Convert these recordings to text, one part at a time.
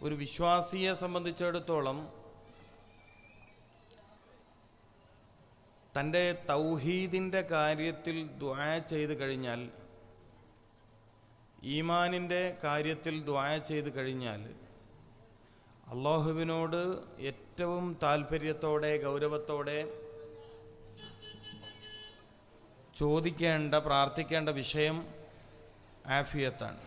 ഒരു വിശ്വാസിയെ സംബന്ധിച്ചിടത്തോളം തന്റെ തൗഹീദിന്റെ കാര്യത്തിൽ ദ്വായ ചെയ്ത് കഴിഞ്ഞാൽ ഈമാനിന്റെ കാര്യത്തിൽ ദ്വായ ചെയ്ത് കഴിഞ്ഞാൽ അള്ളാഹുവിനോട് ഏറ്റവും താല്പര്യത്തോടെ ഗൗരവത്തോടെ ചോദിക്കേണ്ട പ്രാർത്ഥിക്കേണ്ട വിഷയം ആഫിയത്താണ്.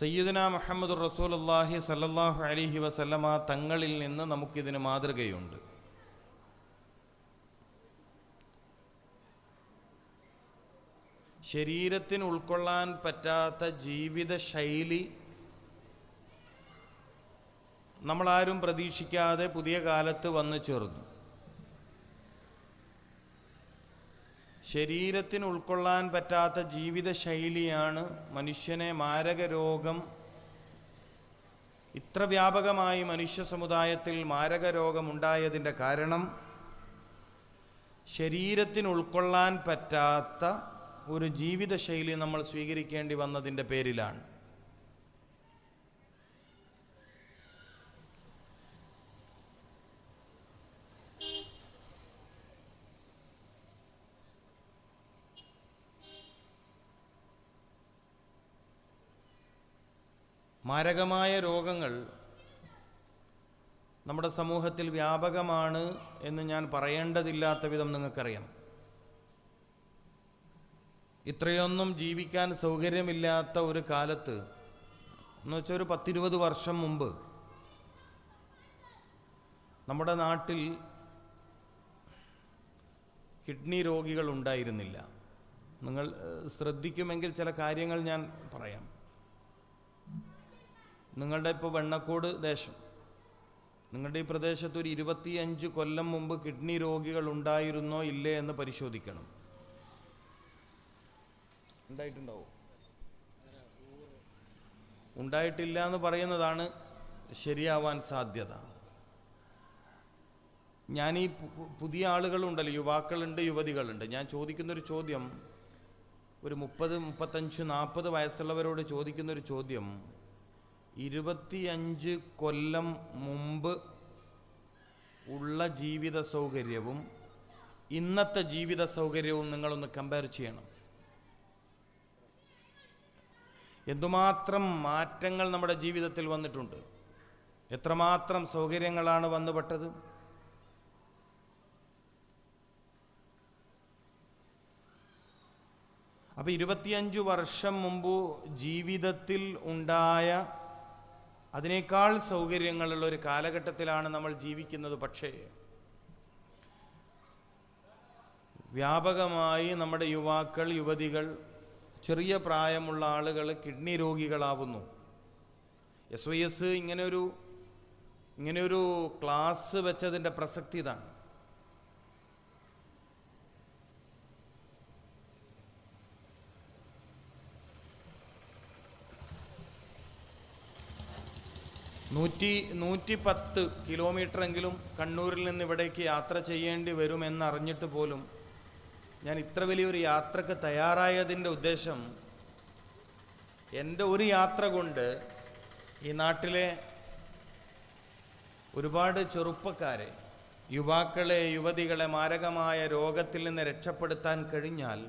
സയ്യിദന മുഹമ്മദ് റസൂലുള്ളാഹി സല്ലാഹു അലൈഹി വസല്ലമ തങ്ങളിൽ നിന്ന് നമുക്കിതിന് മാതൃകയുണ്ട്. ശരീരത്തിന് ഉൾക്കൊള്ളാൻ പറ്റാത്ത ജീവിത ശൈലി നമ്മളാരും പ്രതീക്ഷിക്കാതെ പുതിയ കാലത്ത് വന്നു ചേർന്നു. ശരീരത്തിന് ഉൾക്കൊള്ളാൻ പറ്റാത്ത ജീവിതശൈലിയാണ് മനുഷ്യനെ മാരക രോഗം ഇത്ര വ്യാപകമായി മനുഷ്യ സമുദായത്തിൽ മാരക രോഗമുണ്ടായതിന്റെ കാരണം ശരീരത്തിന് ഉൾക്കൊള്ളാൻ പറ്റാത്ത ഒരു ജീവിതശൈലി നമ്മൾ സ്വീകരിക്കേണ്ടി വന്നതിന്റെ പേരിലാണ്. മാരകമായ രോഗങ്ങൾ നമ്മുടെ സമൂഹത്തിൽ വ്യാപകമാണ് എന്ന് ഞാൻ പറയേണ്ടതില്ലാത്ത വിധം നിങ്ങൾക്കറിയാം. ഇത്രയൊന്നും ജീവിക്കാൻ സൗകര്യമില്ലാത്ത ഒരു കാലത്ത് എന്ന് വെച്ചാൽ ഒരു പത്തിരുപത് വർഷം മുമ്പ് നമ്മുടെ നാട്ടിൽ കിഡ്നി രോഗികൾ ഉണ്ടായിരുന്നില്ല. നിങ്ങൾ ശ്രദ്ധിക്കുമെങ്കിൽ ചില കാര്യങ്ങൾ ഞാൻ പറയാം. നിങ്ങളുടെ ഇപ്പോൾ വെണ്ണക്കോട് ദേശം. നിങ്ങളുടെ ഈ പ്രദേശത്ത് ഒരു ഇരുപത്തിയഞ്ച് കൊല്ലം മുമ്പ് കിഡ്നി രോഗികൾ ഉണ്ടായിരുന്നോ ഇല്ലേ എന്ന് പരിശോധിക്കണം. ഉണ്ടായിട്ടുണ്ടാവും? ഉണ്ടായിട്ടില്ല എന്ന് പറയുന്നതാണ് ശരിയാവാൻ സാധ്യത. ഞാൻ ഈ പുതിയ ആളുകളുണ്ടല്ലോ യുവാക്കളുണ്ട് യുവതികളുണ്ട്. ഞാൻ ചോദിക്കുന്നൊരു ചോദ്യം ഒരു മുപ്പത് മുപ്പത്തഞ്ച് നാൽപ്പത് വയസ്സുള്ളവരോട് ചോദിക്കുന്നൊരു ചോദ്യം ഇരുപത്തിയഞ്ച് കൊല്ലം മുമ്പ് ഉള്ള ജീവിത സൗകര്യവും ഇന്നത്തെ ജീവിത സൗകര്യവും നിങ്ങളൊന്ന് കമ്പയർ ചെയ്യണം. എന്തുമാത്രം മാറ്റങ്ങൾ നമ്മുടെ ജീവിതത്തിൽ വന്നിട്ടുണ്ട്? എത്രമാത്രം സൗകര്യങ്ങളാണ് വന്നുപെട്ടത്? അപ്പോൾ ഇരുപത്തിയഞ്ച് വർഷം മുമ്പ് ജീവിതത്തിൽ ഉണ്ടായ അതിനേക്കാൾ സൗകര്യങ്ങളുള്ള ഒരു കാലഘട്ടത്തിലാണ് നമ്മൾ ജീവിക്കുന്നത്. പക്ഷേ വ്യാപകമായി നമ്മുടെ യുവാക്കൾ യുവതികൾ ചെറിയ പ്രായമുള്ള ആളുകൾ കിഡ്നി രോഗികളാവുന്നു. എസ് വൈ എസ് ഇങ്ങനെയൊരു ഇങ്ങനെയൊരു ക്ലാസ് വെച്ചതിന്റെ പ്രസക്തി ഇതാണ്. നൂറ്റി നൂറ്റി പത്ത് കിലോമീറ്ററെങ്കിലും കണ്ണൂരിൽ നിന്ന് ഇവിടേക്ക് യാത്ര ചെയ്യേണ്ടി വരുമെന്നറിഞ്ഞിട്ട് പോലും ഞാൻ ഇത്ര വലിയൊരു യാത്രയ്ക്ക് തയ്യാറായതിന്റെ ഉദ്ദേശം എന്റെ ഒരു യാത്ര കൊണ്ട് ഈ നാട്ടിലെ ഒരുപാട് ചെറുപ്പക്കാരെ യുവാക്കളെ യുവതികളെ മാരകമായ രോഗത്തിൽ നിന്ന് രക്ഷപ്പെടുത്താൻ കഴിഞ്ഞാൽ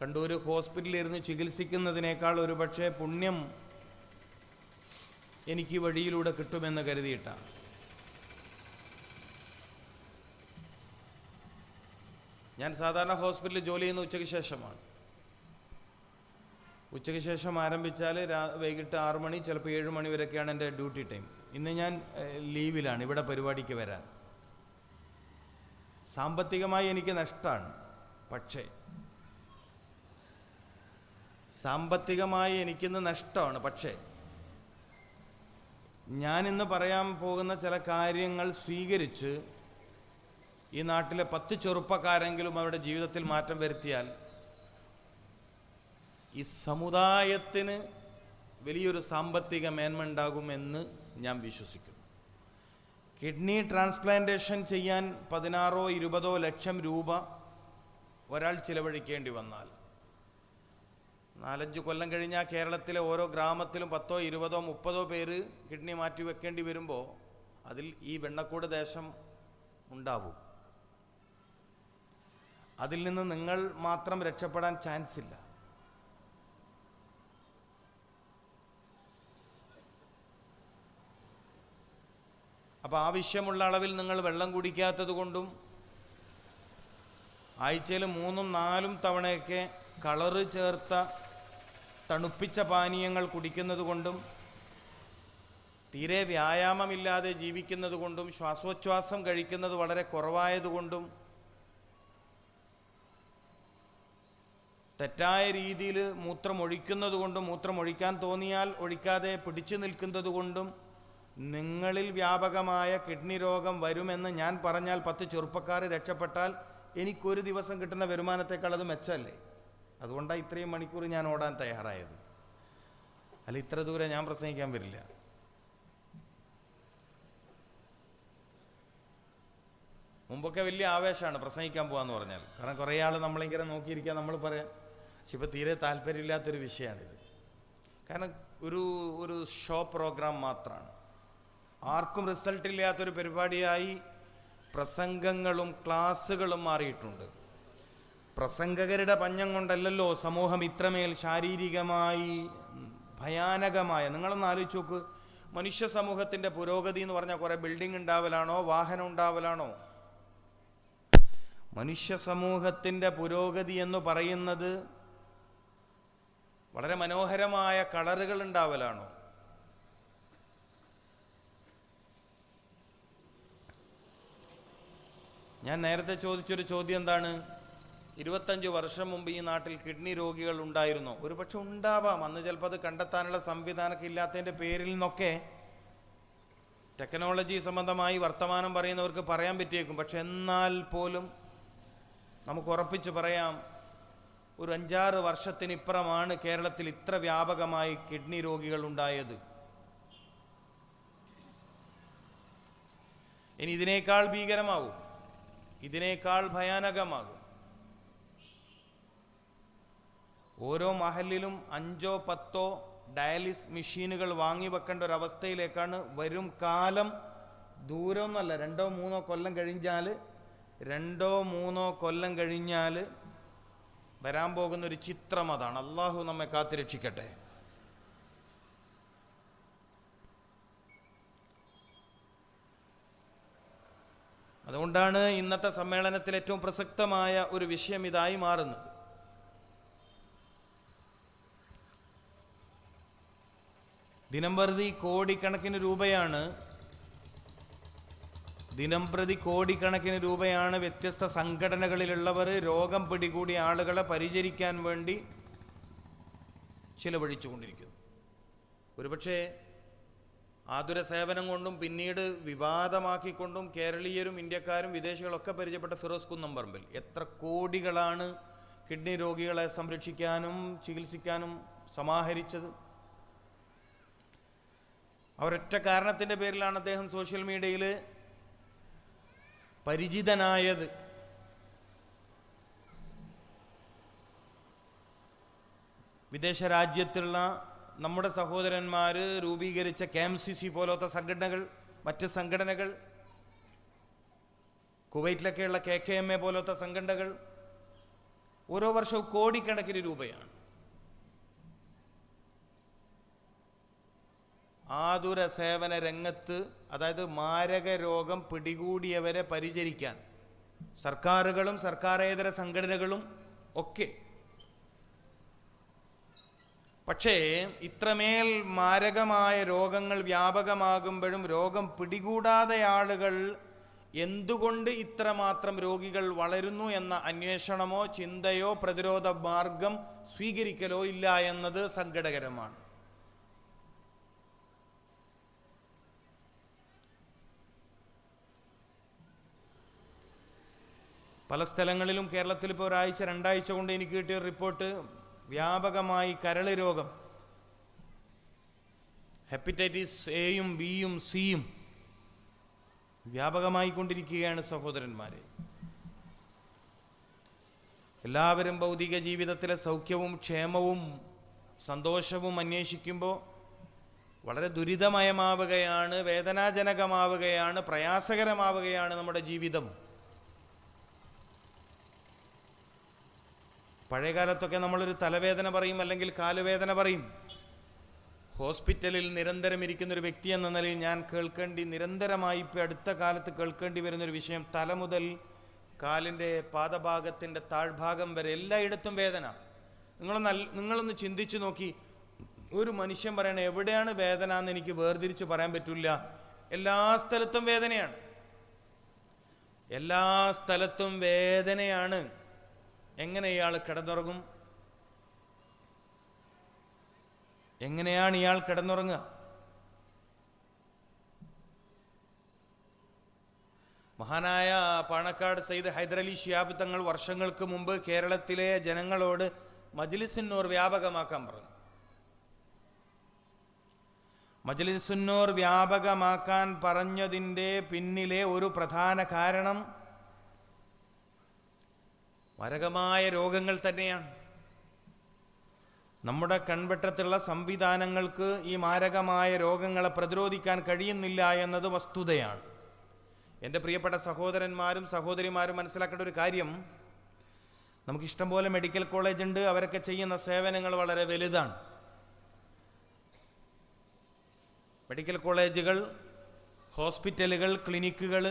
കണ്ടൂർ ഹോസ്പിറ്റലിൽ ഇരുന്ന് ചികിത്സിക്കുന്നതിനേക്കാൾ ഒരുപക്ഷെ പുണ്യം എനിക്ക് ഈ വഴിയിലൂടെ കിട്ടുമെന്ന് കരുതിയിട്ടാണ് ഞാൻ സാധാരണ ഹോസ്പിറ്റലിൽ ജോലി ചെയ്യുന്ന ഉച്ചയ്ക്ക് ശേഷമാണ്. ഉച്ചയ്ക്ക് ശേഷം ആരംഭിച്ചാൽ രാ വൈകിട്ട് ആറ് മണി ചിലപ്പോൾ ഏഴ് മണി വരെയൊക്കെയാണ് എന്റെ ഡ്യൂട്ടി ടൈം. ഇന്ന് ഞാൻ ലീവിലാണ് ഇവിടെ പരിപാടിക്ക് വരാൻ. സാമ്പത്തികമായി എനിക്ക് നഷ്ടമാണ് പക്ഷേ സാമ്പത്തികമായി എനിക്കിന്ന് നഷ്ടമാണ് പക്ഷേ ഞാനിന്ന് പറയാൻ പോകുന്ന ചില കാര്യങ്ങൾ സ്വീകരിച്ച് ഈ നാട്ടിലെ പത്ത് ചെറുപ്പക്കാരെങ്കിലും അവരുടെ ജീവിതത്തിൽ മാറ്റം വരുത്തിയാൽ ഈ സമുദായത്തിന് വലിയൊരു സാമ്പത്തിക മേന്മ ഉണ്ടാകുമെന്ന് ഞാൻ വിശ്വസിക്കുന്നു. കിഡ്നി ട്രാൻസ്പ്ലാന്റേഷൻ ചെയ്യാൻ പതിനാറോ ഇരുപതോ ലക്ഷം രൂപ ഒരാൾ ചിലവഴിക്കേണ്ടി വന്നാൽ നാലഞ്ച് കൊല്ലം കഴിഞ്ഞാൽ കേരളത്തിലെ ഓരോ ഗ്രാമത്തിലും പത്തോ ഇരുപതോ മുപ്പതോ പേര് കിഡ്നി മാറ്റി വെക്കേണ്ടി വരുമ്പോൾ അതിൽ ഈ വെണ്ണക്കൂട് ദേശം ഉണ്ടാവും. അതിൽ നിന്ന് നിങ്ങൾ മാത്രം രക്ഷപ്പെടാൻ ചാൻസ് ഇല്ല അപ്പോൾ ആവശ്യമുള്ള അളവിൽ നിങ്ങൾ വെള്ളം കുടിക്കാത്തത് കൊണ്ടും ആഴ്ചയിൽ മൂന്നും നാലും തവണയൊക്കെ കളറ് ചേർത്ത തണുപ്പിച്ച പാനീയങ്ങൾ കുടിക്കുന്നത് കൊണ്ടും തീരെ വ്യായാമമില്ലാതെ ജീവിക്കുന്നത് കൊണ്ടും ശ്വാസോച്ഛ്വാസം കഴിക്കുന്നത് വളരെ കുറവായതുകൊണ്ടും തെറ്റായ രീതിയിൽ മൂത്രമൊഴിക്കുന്നത് കൊണ്ടും മൂത്രമൊഴിക്കാൻ തോന്നിയാൽ ഒഴിക്കാതെ പിടിച്ചു നിൽക്കുന്നത് കൊണ്ടും നിങ്ങളിൽ വ്യാപകമായ കിഡ്നി രോഗം വരുമെന്ന് ഞാൻ പറഞ്ഞാൽ പത്ത് ചെറുപ്പക്കാർ രക്ഷപ്പെട്ടാൽ എനിക്കൊരു ദിവസം കിട്ടുന്ന വരുമാനത്തെക്കാൾ അത് മെച്ചമല്ലേ? അതുകൊണ്ടാണ് ഇത്രയും മണിക്കൂർ ഞാൻ ഓടാൻ തയ്യാറായത്. അല്ല ഇത്ര ദൂരെ ഞാൻ പ്രസംഗിക്കാൻ വരില്ല. മുമ്പൊക്കെ വലിയ ആവേശമാണ് പ്രസംഗിക്കാൻ പോകാന്ന് പറഞ്ഞാൽ. കാരണം കുറേ ആൾ നമ്മളിങ്ങനെ നോക്കിയിരിക്കാൻ നമ്മൾ പറയാം പക്ഷെ ഇപ്പോൾ തീരെ താല്പര്യമില്ലാത്തൊരു വിഷയമാണിത്. കാരണം ഒരു ഒരു ഷോ പ്രോഗ്രാം മാത്രമാണ്. ആർക്കും റിസൾട്ട് ഇല്ലാത്തൊരു പരിപാടിയായി പ്രസംഗങ്ങളും ക്ലാസ്സുകളും മാറിയിട്ടുണ്ട്. പ്രസംഗകരുടെ പഞ്ഞം കൊണ്ടല്ലല്ലോ സമൂഹം ഇത്രമേൽ ശാരീരികമായി ഭയാനകമായ. നിങ്ങളൊന്ന് ആലോചിച്ച് നോക്ക്. മനുഷ്യ സമൂഹത്തിന്റെ പുരോഗതി എന്ന് പറഞ്ഞാൽ കുറേ ബിൽഡിംഗ് ഉണ്ടാവലാണോ വാഹനം ഉണ്ടാവലാണോ? മനുഷ്യ സമൂഹത്തിന്റെ പുരോഗതി എന്ന് പറയുന്നത് വളരെ മനോഹരമായ കളറുകൾ ഉണ്ടാവലാണോ? ഞാൻ നേരത്തെ ചോദിച്ചൊരു ചോദ്യം എന്താണ്? ഇരുപത്തഞ്ച് വർഷം മുമ്പ് ഈ നാട്ടിൽ കിഡ്നി രോഗികൾ ഉണ്ടായിരുന്നു. ഒരുപക്ഷെ ഉണ്ടാവാം. അന്ന് ചിലപ്പോൾ അത് കണ്ടെത്താനുള്ള സംവിധാനമൊക്കെ ഇല്ലാത്തതിന്റെ പേരിൽ നിന്നൊക്കെ ടെക്നോളജി സംബന്ധമായി വർത്തമാനം പറയുന്നവർക്ക് പറയാൻ പറ്റിയേക്കും. പക്ഷെ എന്നാൽ പോലും നമുക്ക് ഉറപ്പിച്ച് പറയാം ഒരു അഞ്ചാറ് വർഷത്തിനിപ്പുറമാണ് കേരളത്തിൽ ഇത്ര വ്യാപകമായി കിഡ്നി രോഗികൾ ഉണ്ടായത്. ഇനി ഇതിനേക്കാൾ ഭീകരമാകും ഇതിനേക്കാൾ ഭയാനകമാകും. ഓരോ മഹലിലും അഞ്ചോ പത്തോ ഡയാലിസ് മെഷീനുകൾ വാങ്ങി വെക്കേണ്ട ഒരു അവസ്ഥയിലേക്കാണ് വരും കാലം. ദൂരമൊന്നല്ല രണ്ടോ മൂന്നോ കൊല്ലം കഴിഞ്ഞാൽ രണ്ടോ മൂന്നോ കൊല്ലം കഴിഞ്ഞാൽ വരാൻ പോകുന്ന ഒരു ചിത്രം അതാണ്. അള്ളാഹു നമ്മെ കാത്തിരക്ഷിക്കട്ടെ അതുകൊണ്ടാണ് ഇന്നത്തെ സമ്മേളനത്തിൽ ഏറ്റവും പ്രസക്തമായ ഒരു വിഷയം ഇതായി മാറുന്നത്. ദിനംപ്രതി കോടിക്കണക്കിന് രൂപയാണ് ദിനംപ്രതി കോടിക്കണക്കിന് രൂപയാണ് വ്യത്യസ്ത സംഘടനകളിലുള്ളവർ രോഗം പിടികൂടിയ ആളുകളെ പരിചരിക്കാൻ വേണ്ടി ചിലവഴിച്ചുകൊണ്ടിരിക്കുന്നു. ഒരുപക്ഷേ ആതുര സേവനം കൊണ്ടും പിന്നീട് വിവാദമാക്കിക്കൊണ്ടും കേരളീയരും ഇന്ത്യക്കാരും വിദേശികളൊക്കെ പരിചയപ്പെട്ട ഫിറോസ് കുന്നംപറമ്പിൽ എത്ര കോടികളാണ് കിഡ്നി രോഗികളെ സംരക്ഷിക്കാനും ചികിത്സിക്കാനും സമാഹരിച്ചത്. അവരൊറ്റ കാരണത്തിന്റെ പേരിലാണ് അദ്ദേഹം സോഷ്യൽ മീഡിയയിൽ പരിചിതനായത്. വിദേശ രാജ്യത്തുള്ള നമ്മുടെ സഹോദരന്മാർ രൂപീകരിച്ച കെ എം സി സി പോലത്തെ സംഘടനകൾ മറ്റ് സംഘടനകൾ കുവൈറ്റിലൊക്കെയുള്ള കെ കെ എം എ പോലത്തെ സംഘടനകൾ ഓരോ വർഷവും കോടിക്കണക്കിന് രൂപയാണ്. ആതുര സേവന രംഗത്ത് അതായത് മാരക രോഗം പിടികൂടിയവരെ പരിചരിക്കാൻ. സർക്കാരുകളും സർക്കാരേതര സംഘടനകളും ഒക്കെ. പക്ഷേ ഇത്രമേൽ മാരകമായ രോഗങ്ങൾ വ്യാപകമാകുമ്പോഴും രോഗം പിടികൂടാതെ ആളുകൾ എന്തുകൊണ്ട് ഇത്രമാത്രം രോഗികൾ വളരുന്നു എന്ന അന്വേഷണമോ ചിന്തയോ പ്രതിരോധ മാർഗം സ്വീകരിക്കലോ ഇല്ല എന്നത് സങ്കടകരമാണ്. പല സ്ഥലങ്ങളിലും കേരളത്തിൽ ഇപ്പോൾ ഒരാഴ്ച രണ്ടാഴ്ച കൊണ്ട് എനിക്ക് കിട്ടിയ റിപ്പോർട്ട് വ്യാപകമായി കരൾ രോഗം. ഹെപ്പറ്റൈറ്റിസ് എയും ബിയും സിയും വ്യാപകമായി കൊണ്ടിരിക്കുകയാണ് സഹോദരന്മാരെ. എല്ലാവരും ഭൗതിക ജീവിതത്തിലെ സൗഖ്യവും ക്ഷേമവും സന്തോഷവും അന്വേഷിക്കുമ്പോൾ വളരെ ദുരിതമയമാവുകയാണ് വേദനാജനകമാവുകയാണ് പ്രയാസകരമാവുകയാണ് നമ്മുടെ ജീവിതം. പഴയ കാലത്തൊക്കെ നമ്മളൊരു തലവേദന പറയും അല്ലെങ്കിൽ കാലുവേദന പറയും. ഹോസ്പിറ്റലിൽ നിരന്തരം ഇരിക്കുന്ന ഒരു വ്യക്തി എന്ന നിലയിൽ ഞാൻ കേൾക്കേണ്ടി നിരന്തരമായി ഇപ്പോൾ അടുത്ത കാലത്ത് കേൾക്കേണ്ടി വരുന്നൊരു വിഷയം തല മുതൽ കാലിന്റെ പാദഭാഗത്തിന്റെ താഴ്ഭാഗം വരെ എല്ലായിടത്തും വേദന. നിങ്ങൾ നല്ല നിങ്ങളൊന്ന് ചിന്തിച്ചു നോക്കി. ഒരു മനുഷ്യൻ പറയണ എവിടെയാണ് വേദന എന്ന് എനിക്ക് വേർതിരിച്ച് പറയാൻ പറ്റില്ല. എല്ലാ സ്ഥലത്തും വേദനയാണ്. എല്ലാ സ്ഥലത്തും വേദനയാണ്. എങ്ങനെ ഇയാൾ കിടന്നുറങ്ങും? എങ്ങനെയാണ് ഇയാൾ കിടന്നുറങ്ങുക? മഹാനായ പാണക്കാട് സയ്യിദ് ഹൈദരലി ഷിയാബ് തങ്ങൾ വർഷങ്ങൾക്ക് മുമ്പ് കേരളത്തിലെ ജനങ്ങളോട് മജ്ലിസുന്നൂർ വ്യാപകമാക്കാൻ പറഞ്ഞു. മജ്ലിസുന്നൂർ വ്യാപകമാക്കാൻ പറഞ്ഞതിന്റെ പിന്നിലെ ഒരു പ്രധാന കാരണം മരകമായ രോഗങ്ങൾ തന്നെയാണ്. നമ്മുടെ കൺവെട്ടത്തുള്ള സംവിധാനങ്ങൾക്ക് ഈ മാരകമായ രോഗങ്ങളെ പ്രതിരോധിക്കാൻ കഴിയുന്നില്ല എന്നത് വസ്തുതയാണ്. എന്റെ പ്രിയപ്പെട്ട സഹോദരന്മാരും സഹോദരിമാരും മനസ്സിലാക്കേണ്ട ഒരു കാര്യം നമുക്ക് ഇഷ്ടം പോലെ മെഡിക്കൽ കോളേജ് ഉണ്ട് അവരൊക്കെ ചെയ്യുന്ന സേവനങ്ങൾ വളരെ വലുതാണ്. മെഡിക്കൽ കോളേജുകൾ ഹോസ്പിറ്റലുകൾ ക്ലിനിക്കുകൾ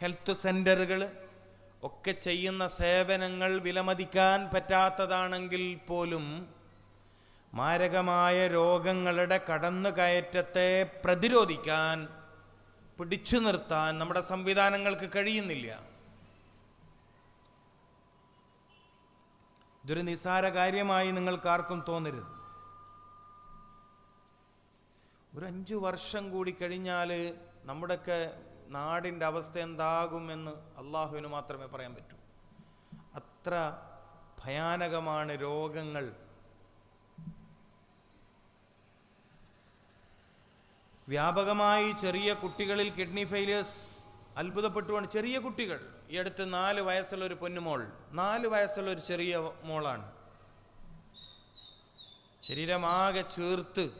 ഹെൽത്ത് സെന്ററുകൾ ഒക്കെ ചെയ്യുന്ന സേവനങ്ങൾ വിലമതിക്കാൻ പറ്റാത്തതാണെങ്കിൽ പോലും മാരകമായ രോഗങ്ങളുടെ കടന്നുകയറ്റത്തെ പ്രതിരോധിക്കാൻ പിടിച്ചു നിർത്താൻ നമ്മുടെ സംവിധാനങ്ങൾക്ക് കഴിയുന്നില്ല. ഇതൊരു നിസ്സാര കാര്യമായി നിങ്ങൾക്കാർക്കും തോന്നരുത്. ഒരു അഞ്ചു വർഷം കൂടി കഴിഞ്ഞാൽ നമ്മുടെയൊക്കെ നാടിന്റെ അവസ്ഥ എന്താകുമെന്ന് അള്ളാഹുവിന് മാത്രമേ പറയാൻ പറ്റൂ. അത്ര ഭയാനകമാണ് രോഗങ്ങൾ. വ്യാപകമായി ചെറിയ കുട്ടികളിൽ കിഡ്നി ഫെയിലിയേഴ്സ് അത്ഭുതപ്പെട്ടുവാണ് ചെറിയ കുട്ടികൾ. ഈ അടുത്ത് നാല് വയസ്സുള്ള ഒരു പൊന്നുമോൾ. നാല് വയസ്സുള്ള ഒരു ചെറിയ മോളാണ്. ശരീരമാകെ ചേർത്ത്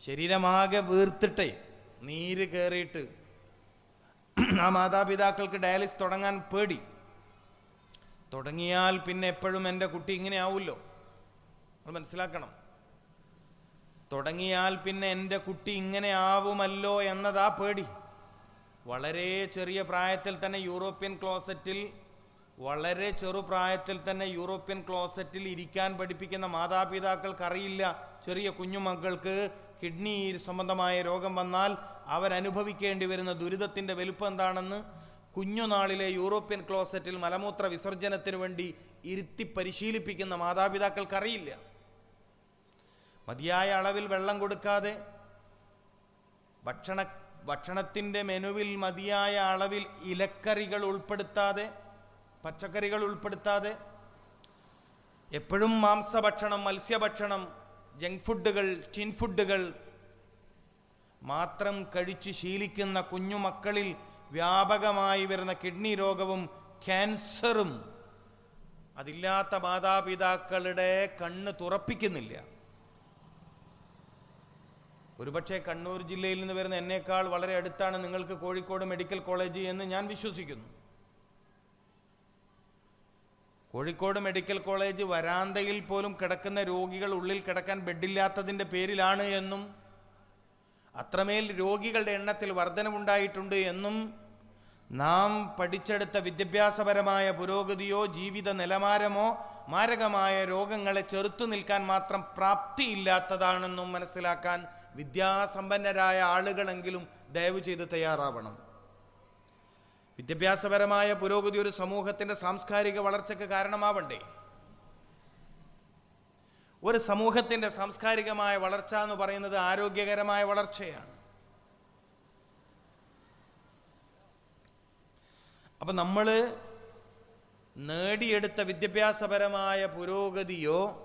ശരീരമാകെ വീർത്തിട്ടേ നീര് കയറിയിട്ട് ആ മാതാപിതാക്കൾക്ക് ഡയാലിസ് തുടങ്ങാൻ പേടി. തുടങ്ങിയാൽ പിന്നെ എപ്പോഴും എന്റെ കുട്ടി ഇങ്ങനെ ആവുമല്ലോ. അത് മനസ്സിലാക്കണം. തുടങ്ങിയാൽ പിന്നെ എന്റെ കുട്ടി ഇങ്ങനെ ആവുമല്ലോ എന്നതാ പേടി. വളരെ ചെറിയ പ്രായത്തിൽ തന്നെ യൂറോപ്യൻ ക്ലോസറ്റിൽ വളരെ ചെറുപ്രായത്തിൽ തന്നെ യൂറോപ്യൻ ക്ലോസറ്റിൽ ഇരിക്കാൻ പഠിപ്പിക്കുന്ന മാതാപിതാക്കൾക്കറിയില്ല ചെറിയ കുഞ്ഞുമക്കൾക്ക് കിഡ്നി സംബന്ധമായ രോഗം വന്നാൽ അവരനുഭവിക്കേണ്ടി വരുന്ന ദുരിതത്തിന്റെ വലുപ്പം എന്താണെന്ന് കുഞ്ഞുനാളിലെ യൂറോപ്യൻ ക്ലോസറ്റിൽ മലമൂത്ര വിസർജനത്തിന് വേണ്ടി ഇരുത്തി പരിശീലിപ്പിക്കുന്ന മാതാപിതാക്കൾക്കറിയില്ല. മതിയായ അളവിൽ വെള്ളം കൊടുക്കാതെ ഭക്ഷണ ഭക്ഷണത്തിന്റെ മെനുവിൽ മതിയായ അളവിൽ ഇലക്കറികൾ ഉൾപ്പെടുത്താതെ പച്ചക്കറികൾ ഉൾപ്പെടുത്താതെ എപ്പോഴും മാംസഭക്ഷണം മത്സ്യഭക്ഷണം ജങ്ക് ഫുഡുകൾ ടിൻ ഫുഡുകൾ മാത്രം കഴിച്ച് ശീലിക്കുന്ന കുഞ്ഞുമക്കളിൽ വ്യാപകമായി വരുന്ന കിഡ്നി രോഗവും ക്യാൻസറും. അതില്ലാത്ത മാതാപിതാക്കളുടെ കണ്ണ് തുറപ്പിക്കുന്നില്ല. ഒരുപക്ഷെ കണ്ണൂർ ജില്ലയിൽ നിന്ന് വരുന്ന എന്നേക്കാൾ വളരെ അടുത്താണ് നിങ്ങൾക്ക് കോഴിക്കോട് മെഡിക്കൽ കോളേജ് എന്ന് ഞാൻ വിശ്വസിക്കുന്നു. കോഴിക്കോട് മെഡിക്കൽ കോളേജ് വരാന്തയിൽ പോലും കിടക്കുന്ന രോഗികൾ ഉള്ളിൽ കിടക്കാൻ ബെഡില്ലാത്തതിന്റെ പേരിലാണ് എന്നും അത്രമേൽ രോഗികളുടെ എണ്ണത്തിൽ വർധനമുണ്ടായിട്ടുണ്ട് എന്നും നാം പഠിച്ചെടുത്ത വിദ്യാഭ്യാസപരമായ പുരോഗതിയോ ജീവിത നിലവാരമോ മാരകമായ രോഗങ്ങളെ ചെറുത്തു നിൽക്കാൻ മാത്രം പ്രാപ്തിയില്ലാത്തതാണെന്നും മനസ്സിലാക്കാൻ വിദ്യാസമ്പന്നരായ ആളുകളെങ്കിലും ദയവ് ചെയ്ത് തയ്യാറാവണം. വിദ്യാഭ്യാസപരമായ പുരോഗതി ഒരു സമൂഹത്തിന്റെ സാംസ്കാരിക വളർച്ചയ്ക്ക് കാരണമാവണ്ടേ? ഒരു സമൂഹത്തിന്റെ സാംസ്കാരികമായ വളർച്ച എന്ന് പറയുന്നത് ആരോഗ്യകരമായ വളർച്ചയാണ്. അപ്പൊ നമ്മൾ നേടിയെടുത്ത വിദ്യാഭ്യാസപരമായ പുരോഗതിയോ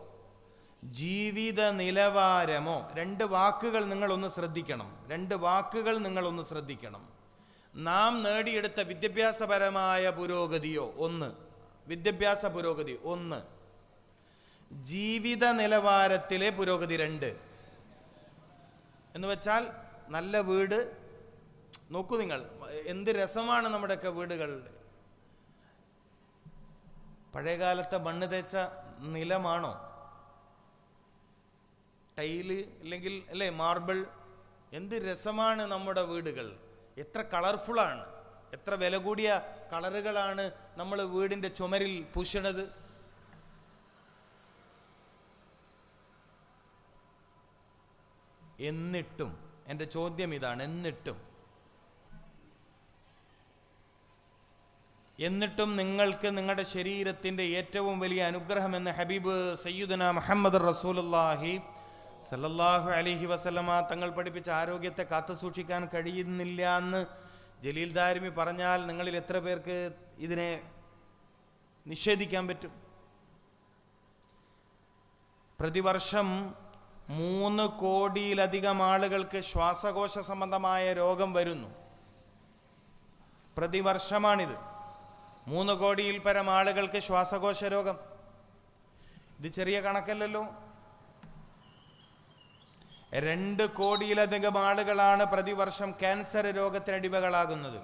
ജീവിത നിലവാരമോ രണ്ട് വാക്കുകൾ നിങ്ങളൊന്ന് ശ്രദ്ധിക്കണം. രണ്ട് വാക്കുകൾ നിങ്ങളൊന്ന് ശ്രദ്ധിക്കണം. നാം നേടിയെടുത്ത വിദ്യാഭ്യാസപരമായ പുരോഗതിയോ ഒന്ന്. വിദ്യാഭ്യാസ പുരോഗതി ഒന്ന്. ജീവിത നിലവാരത്തിലെ പുരോഗതി രണ്ട്. എന്ന് വെച്ചാൽ നല്ല വീട് നോക്കൂ നിങ്ങൾ എന്ത് രസമാണ് നമ്മുടെയൊക്കെ വീടുകളിൽ പഴയകാലത്തെ മണ്ണ് തേച്ച നിലമാണോ? ടൈൽ അല്ലെങ്കിൽ അല്ലേ മാർബിൾ എന്ത് രസമാണ് നമ്മുടെ വീടുകൾ? എത്ര കളർഫുള്ളാണ് എത്ര വില കൂടിയ കളറുകളാണ് നമ്മൾ വീടിന്റെ ചുമരിൽ പൂശണത്. എന്നിട്ടും എന്റെ ചോദ്യം ഇതാണ് എന്നിട്ടും. എന്നിട്ടും നിങ്ങൾക്ക് നിങ്ങളുടെ ശരീരത്തിന്റെ ഏറ്റവും വലിയ അനുഗ്രഹം എന്ന ഹബീബ് സയ്യുദന മുഹമ്മദ് റസൂലുല്ലാഹി സല്ലല്ലാഹു അലിഹി വസല്ലമ തങ്ങൾ പഠിപ്പിച്ച ആരോഗ്യത്തെ കാത്തു സൂക്ഷിക്കാൻ കഴിയുന്നില്ല എന്ന് ജലീൽ ദാരിമി പറഞ്ഞാൽ നിങ്ങളിൽ എത്ര പേർക്ക് ഇതിനെ നിഷേധിക്കാൻ പറ്റും? പ്രതിവർഷം മൂന്ന് കോടിയിലധികം ആളുകൾക്ക് ശ്വാസകോശ സംബന്ധമായ രോഗം വരുന്നു. പ്രതിവർഷമാണിത്. മൂന്ന് കോടിയിൽ പരം ആളുകൾക്ക് ശ്വാസകോശ രോഗം. ഇത് ചെറിയ കണക്കല്ലല്ലോ. രണ്ട് കോടിയിലധികം ആളുകളാണ് പ്രതിവർഷം ക്യാൻസർ രോഗത്തിന് അടിമകളാകുന്നത്.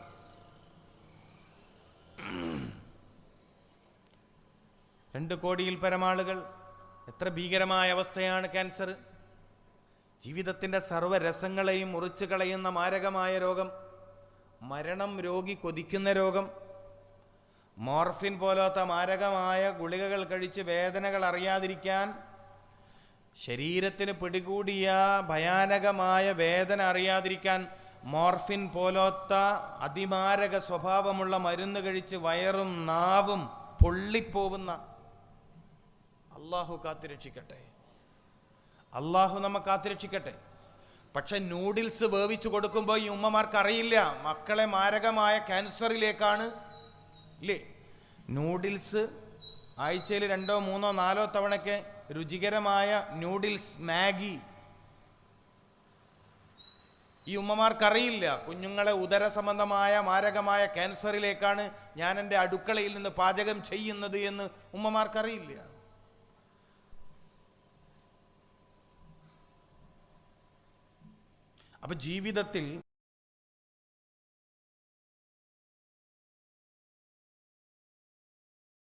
രണ്ട് കോടിയിൽ പരം ആളുകൾ. എത്ര ഭീകരമായ അവസ്ഥയാണ് ക്യാൻസർ. ജീവിതത്തിന്റെ സർവരസങ്ങളെയും മുറിച്ചു കളയുന്ന മാരകമായ രോഗം മരണം രോഗി കൊതിക്കുന്ന രോഗം മോർഫിൻ പോലത്തെ മാരകമായ ഗുളികകൾ കഴിച്ച് വേദനകൾ അറിയാതിരിക്കാൻ ശരീരത്തിന് പിടികൂടിയ ഭയാനകമായ വേദന അറിയാതിരിക്കാൻ മോർഫിൻ പോലത്ത അതിമാരക സ്വഭാവമുള്ള മരുന്ന് കഴിച്ച് വയറും നാവും പൊള്ളിപ്പോവുന്ന അള്ളാഹു കാത്തുരക്ഷിക്കട്ടെ. അള്ളാഹു നമ്മെ കാത്തിരക്ഷിക്കട്ടെ പക്ഷെ നൂഡിൽസ് വേവിച്ചു കൊടുക്കുമ്പോൾ ഈ ഉമ്മമാർക്ക് അറിയില്ല മക്കളെ മാരകമായ ക്യാൻസറിലേക്കാണ് ഇല്ലേ? നൂഡിൽസ് ആഴ്ചയിൽ രണ്ടോ മൂന്നോ നാലോ തവണയ്ക്ക് രുചികരമായ നൂഡിൽസ് മാഗി. ഈ ഉമ്മമാർക്കറിയില്ല. കുഞ്ഞുങ്ങളെ ഉദര സംബന്ധമായ മാരകമായ ക്യാൻസറിലേക്കാണ് ഞാൻ എന്റെ അടുക്കളയിൽ നിന്ന് പാചകം ചെയ്യുന്നത് എന്ന് ഉമ്മമാർക്കറിയില്ല. അപ്പൊ ജീവിതത്തിൽ